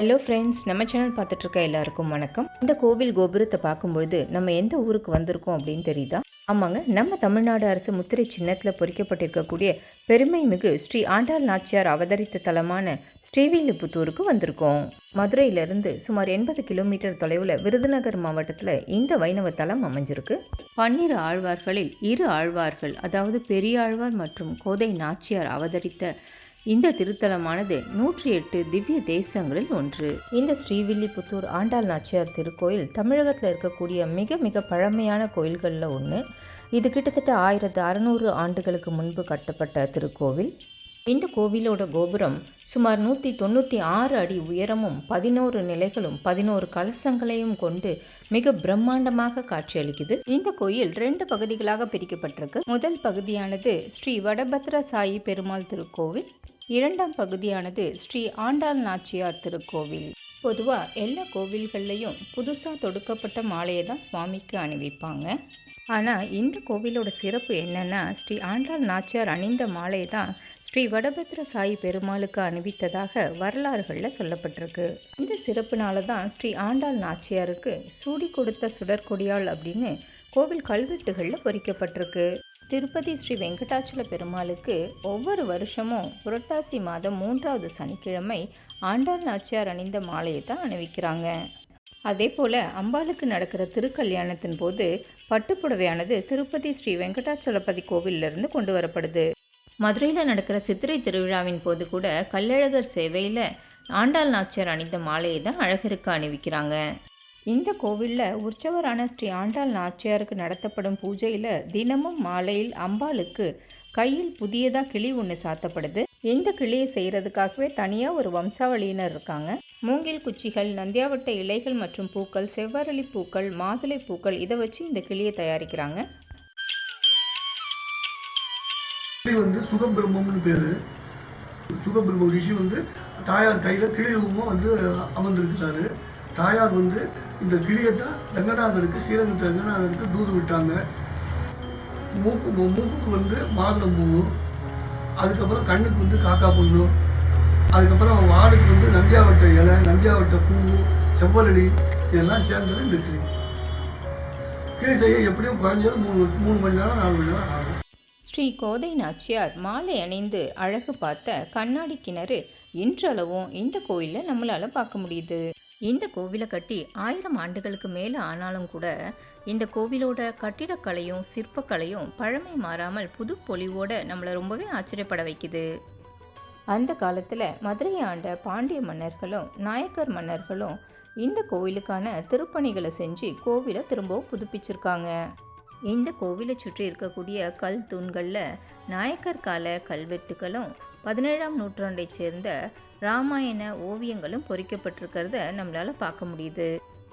Hello friends நம்ம channel பார்த்துட்ருக்க எல்லாருக்கும் வணக்கம். இந்த கோவில் கோபுரத்தை பார்க்கும்பொழுது நம்ம எந்த ஊருக்கு வந்திருக்கோம் அப்படின்னு தெரியுதா? ஆமாங்க நம்ம தமிழ்நாடு அரசு முத்திரை சின்னத்தில் பொறிக்கப்பட்டிருக்கக்கூடிய பெருமை மிகு ஸ்ரீ ஆண்டாள் நாச்சியார் அவதரித்த தலமான ஸ்ரீவில்லிபுத்தூருக்கு வந்திருக்கோம். மதுரையிலிருந்து சுமார் எண்பது கிலோமீட்டர் தொலைவில் விருதுநகர் மாவட்டத்தில் இந்த வைணவ தலம் அமைஞ்சிருக்கு. பன்னிரு ஆழ்வார்களில் இரு ஆழ்வார்கள் அதாவது பெரியாழ்வார் மற்றும் கோதை நாச்சியார் அவதரித்த இந்த திருத்தலமானது நூற்றி எட்டு திவ்ய தேசங்களில் ஒன்று. இந்த ஸ்ரீவில்லிபுத்தூர் ஆண்டாள் நாச்சியார் திருக்கோயில் தமிழகத்தில் இருக்கக்கூடிய மிக மிக பழமையான கோயில்களில் ஒன்று இது கிட்டத்தட்ட ஆயிரத்து அறநூறு ஆண்டுகளுக்கு முன்பு கட்டப்பட்ட திருக்கோவில். இந்த கோவிலோட கோபுரம் சுமார் நூற்றி தொண்ணூற்றி ஆறு அடி உயரமும் பதினோரு நிலைகளும் பதினோரு கலசங்களையும் கொண்டு மிக பிரம்மாண்டமாக காட்சியளிக்குது. இந்த கோயில் ரெண்டு பகுதிகளாக பிரிக்கப்பட்டிருக்கு. முதல் பகுதியானது ஸ்ரீ வடபத்ர சாயி பெருமாள் திருக்கோவில். இரண்டாம் பகுதியானது ஸ்ரீ ஆண்டாள் நாச்சியார் திருக்கோவில். பொதுவாக எல்லா கோவில்கள்லையும் புதுசாக தொடுக்கப்பட்ட மாலையை தான் சுவாமிக்கு அணிவிப்பாங்க. ஆனால் இந்த கோவிலோட சிறப்பு என்னென்னா ஸ்ரீ ஆண்டாள் நாச்சியார் அணிந்த மாலை தான் ஸ்ரீ வடபத்ர சாயி பெருமாளுக்கு அணிவித்ததாக வரலாறுகளில் சொல்லப்பட்டிருக்கு. இந்த சிறப்புனால தான் ஸ்ரீ ஆண்டாள் நாச்சியாருக்கு சூடி கொடுத்த சுடற்கொடியாள் அப்படின்னு கோவில் கல்வெட்டுகளில் பொறிக்கப்பட்டிருக்கு. திருப்பதி ஸ்ரீ வெங்கடாச்சல பெருமாளுக்கு ஒவ்வொரு வருஷமும் புரட்டாசி மாதம் மூன்றாவது சனிக்கிழமை ஆண்டாள் நாச்சியார் அணிந்த மாலையை தான் அணிவிக்கிறாங்க. அதே போல் அம்பாளுக்கு நடக்கிற திருக்கல்யாணத்தின் போது பட்டுப்புடவையானது திருப்பதி ஸ்ரீ வெங்கடாச்சலபதி கோவிலிருந்து கொண்டு வரப்படுது. மதுரையில் நடக்கிற சித்திரை திருவிழாவின் போது கூட கள்ளழகர் சேவையில் ஆண்டாள் நாச்சியார் அணிந்த மாலையை தான் அழகருக்கு அணிவிக்கிறாங்க. இந்த கோவிலில் உற்சவரான ஸ்ரீ ஆண்டாள் நாச்சியாருக்கு நடத்தப்படும் பூஜையில் தினமும் மாலையில் அம்பாளுக்கு கையில் புதியதாக கிளி ஒன்று சாத்தப்படுது. இந்த கிளியை செய்கிறதுக்காகவே தனியாக ஒரு வம்சாவளியினர் இருக்காங்க. மூங்கில் குச்சிகள் நந்தியாவட்ட இலைகள் மற்றும் பூக்கள் செவ்வரளி பூக்கள் மாதுளை பூக்கள் இதை வச்சு இந்த கிளியை தயாரிக்கிறாங்க. கிளி வந்து சுகபிரம்மம்னு பேர். சுகபிரம்ம ரிஷி வந்து தாயார் கையில் கிளி ரூபமாக வந்து அமர்ந்திருக்கிறாரு. தாயார் வந்து இந்த கிளியை தான் ரங்கநாதருக்கு ஸ்ரீரங்கத்து ரங்கநாதருக்கு தூது விட்டாங்க. மூக்கு மூக்குக்கு வந்து மாதுளம்பூ அதுக்கப்புறம் கண்ணுக்கு வந்து காக்கா புண்ணு அதுக்கப்புறம் வாடுக்கு வந்து நந்தியாவட்ட இலை நந்தியாவட்ட பூ செவ்வரளி இதெல்லாம் சேர்ந்தது இந்த கிளி கிளி செய்ய எப்படியும் குறைஞ்சது மூணு மூணு மணி நேரம் நாலு மணி நேரம் ஆகும். ஸ்ரீ கோதை நாச்சியார் மாலை அணிந்து அழகு பார்த்த கண்ணாடி கிணறு இன்றளவும் இந்த கோயிலில் நம்மளால் பார்க்க முடியுது. இந்த கோவிலை கட்டி ஆயிரம் ஆண்டுகளுக்கு மேலே ஆனாலும் கூட இந்த கோவிலோட கட்டிடக்கலையும் சிற்பக்கலையும் பழமை மாறாமல் புது பொலிவோட நம்மளை ரொம்பவே ஆச்சரியப்பட வைக்குது. அந்த காலத்தில் மதுரையை ஆண்ட பாண்டிய மன்னர்களும் நாயக்கர் மன்னர்களும் இந்த கோவிலுக்கான திருப்பணிகளை செஞ்சு கோவிலை திரும்பவும் புதுப்பிச்சிருக்காங்க. இந்த கோவிலை சுற்றி இருக்கக்கூடிய கல் தூண்களில் நாயக்கர் கால கல்வெட்டுகளும் பதினேழாம் நூற்றாண்டைச் சேர்ந்த ராமாயண ஓவியங்களும் பொறிக்கப்பட்டிருக்கிறத நம்மளால் பார்க்க முடியுது.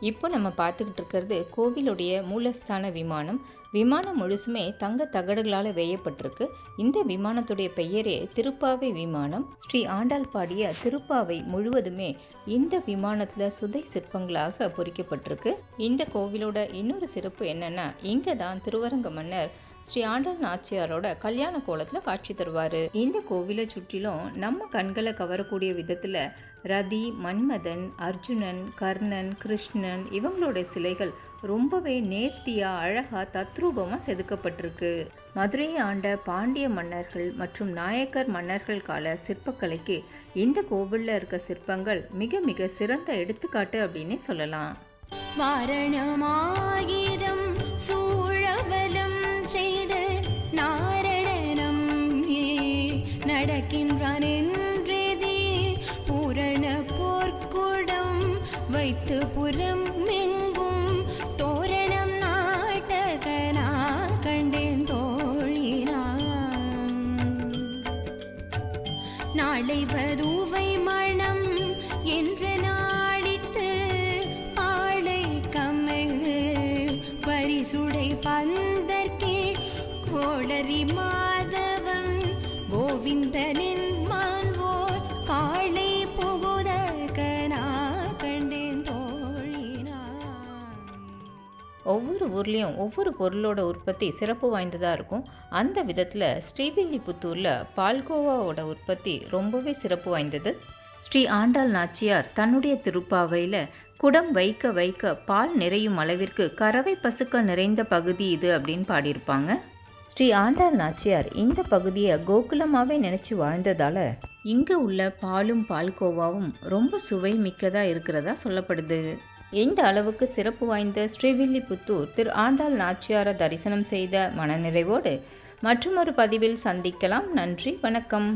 இப்போ நம்ம பார்த்துக்கிட்டு இருக்கிறது கோவிலுடைய மூலஸ்தான விமானம். விமானம் முழுசுமே தங்க தகடுகளால் வேயப்பட்டிருக்கு. இந்த விமானத்துடைய பெயரே திருப்பாவை விமானம். ஸ்ரீ ஆண்டாள் பாடிய திருப்பாவை முழுவதுமே இந்த விமானத்தில் சுதை சிற்பங்களாக பொறிக்கப்பட்டிருக்கு. இந்த கோவிலோட இன்னொரு சிறப்பு என்னென்னா இங்கே தான் திருவரங்க மன்னர் ஸ்ரீ ஆண்டாள் நாச்சியாரோட கல்யாண கோலத்தில் காட்சி தருவார். இந்த கோவிலை சுற்றிலும் நம்ம கண்களை கவரக்கூடிய விதத்தில் ரதி மன்மதன் அர்ஜுனன் கர்ணன் கிருஷ்ணன் இவங்களோட சிலைகள் ரொம்பவே நேர்த்தியா அழகா தத்ரூபமாக செதுக்கப்பட்டிருக்கு. மதுரையை ஆண்ட பாண்டிய மன்னர்கள் மற்றும் நாயக்கர் மன்னர்கள் கால சிற்பக்கலைக்கு இந்த கோவிலில் இருக்க சிற்பங்கள் மிக மிக சிறந்த எடுத்துக்காட்டு அப்படின்னே சொல்லலாம். வாரணமாயிரம் சூழவலம் செய்து நாரணனம் நடக்கின்றான் என்றெதி பூரண போர்க்குடம் வைத்து புறம் எங்கும் தோரணம் நாட்டகனா கண்டேன் தோழினான். நாளை வதுவை மணம் என்று நாடிட்டு ஆளை கமகு பரிசுடை பந்தற்கே கோளரி மாதவன் கோவிந்தனின் மான்வோர் காளை புகுத கண்டேன் தோழினான் ஒவ்வொரு ஊர்லேயும் ஒவ்வொரு பொருளோட உற்பத்தி சிறப்பு வாய்ந்ததாக இருக்கும். அந்த விதத்தில் ஸ்ரீவில்லிபுத்தூரில் பால்கோவாவோட உற்பத்தி ரொம்பவே சிறப்பு வாய்ந்தது. ஸ்ரீ ஆண்டாள் நாச்சியார் தன்னுடைய திருப்பாவையில் குடம் வைக்க வைக்க பால் நிறையும் அளவிற்கு கறவை பசுக்கள் நிறைந்த பகுதி இது அப்படின்னு பாடியிருப்பாங்க. ஸ்ரீ ஆண்டாள் நாச்சியார் இந்த பகுதியை கோகுலமாகவே நினச்சி வாழ்ந்ததால் இங்கே உள்ள பாலும் பால்கோவாவும் ரொம்ப சுவை மிக்கதாக இருக்கிறதா சொல்லப்படுது. எந்த அளவுக்கு சிறப்பு வாய்ந்த ஸ்ரீவில்லிபுத்தூர் திரு ஆண்டாள் நாச்சியாரை தரிசனம் செய்த மனநிறைவோடு மற்றொரு பதிவில் சந்திக்கலாம். நன்றி வணக்கம்.